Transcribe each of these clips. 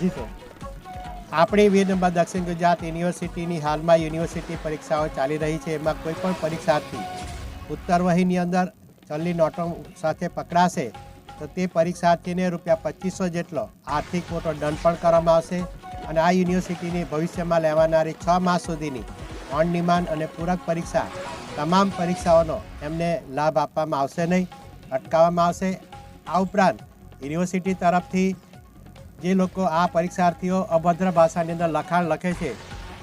જી sir આપણી દક્ષિણ ગુજરાત યુનિવર્સિટીની હાલમાં યુનિવર્સિટી પરીક્ષાઓ ચાલી રહી છે. એમાં કોઈ પણ પરીક્ષાર્થી ઉત્તર વહીની અંદર ચલની નોટો સાથે પકડાશે તો તે પરીક્ષાર્થીને રૂપિયા પચીસો જેટલો આર્થિક મોટો દંડ પણ કરવામાં આવશે અને આ યુનિવર્સિટીની ભવિષ્યમાં લેવાનારી છ માસ સુધીની ઓન ડિમાન્ડ અને પૂરક પરીક્ષા તમામ પરીક્ષાઓનો એમને લાભ આપવામાં આવશે નહીં, અટકાવવામાં આવશે. આ ઉપરાંત યુનિવર્સિટી તરફથી જે લોકો આ પરીક્ષાર્થીઓ અભદ્ર ભાષાની અંદર લખાણ લખે છે,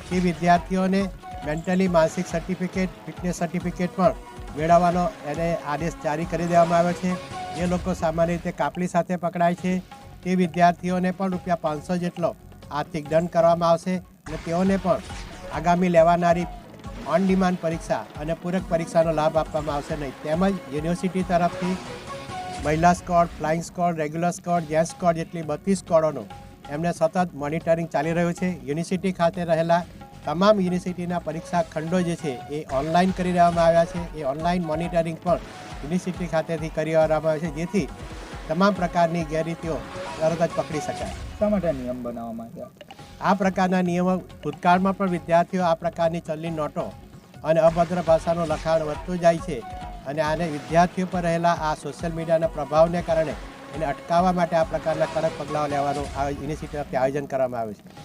તે વિદ્યાર્થીઓને મેન્ટલી માનસિક સર્ટિફિકેટ ફિટનેસ સર્ટિફિકેટ પણ મેળવવાનો એને આદેશ જારી કરી દેવામાં આવ્યો છે. જે લોકો સામાન્ય રીતે કાપલી સાથે પકડાય છે, તે વિદ્યાર્થીઓને પણ રૂપિયા પાંચસો જેટલો આર્થિક દંડ કરવામાં આવશે અને તેઓને પણ આગામી લેવાનારી ઓન ડિમાન્ડ પરીક્ષા અને પૂરક પરીક્ષાનો લાભ આપવામાં આવશે નહીં. તેમજ યુનિવર્સિટી તરફથી મહિલા squad flying squad regular squad gents squad જેટલી બત્રીસ સ્કોડોનું એમને સતત મોનિટરિંગ ચાલી રહ્યું છે. યુનિવર્સિટી ખાતે રહેલા તમામ યુનિવર્સિટીના પરીક્ષા ખંડો જે છે એ ઓનલાઈન કરી દેવામાં આવ્યા છે. એ ઓનલાઈન મોનિટરિંગ પણ યુનિવર્સિટી ખાતેથી કરી દેવામાં આવે છે જેથી તમામ પ્રકારની ગેરરીતિઓ તરત જ પકડી શકાય. શા માટે નિયમ બનાવવામાં આવ્યા? આ પ્રકારના નિયમો ભૂતકાળમાં પણ વિદ્યાર્થીઓ આ પ્રકારની ચલની નોટો અને અભદ્ર ભાષાનું લખાણ વધતું જાય છે. અને આને વિદ્યાર્થીઓ પર રહેલા આ સોશિયલ મીડિયાના પ્રભાવને કારણે એને અટકાવવા માટે આ પ્રકારના કડક પગલાઓ લેવાનું આ યુનિવર્સિટી તરફથી આયોજન કરવામાં આવ્યું છે.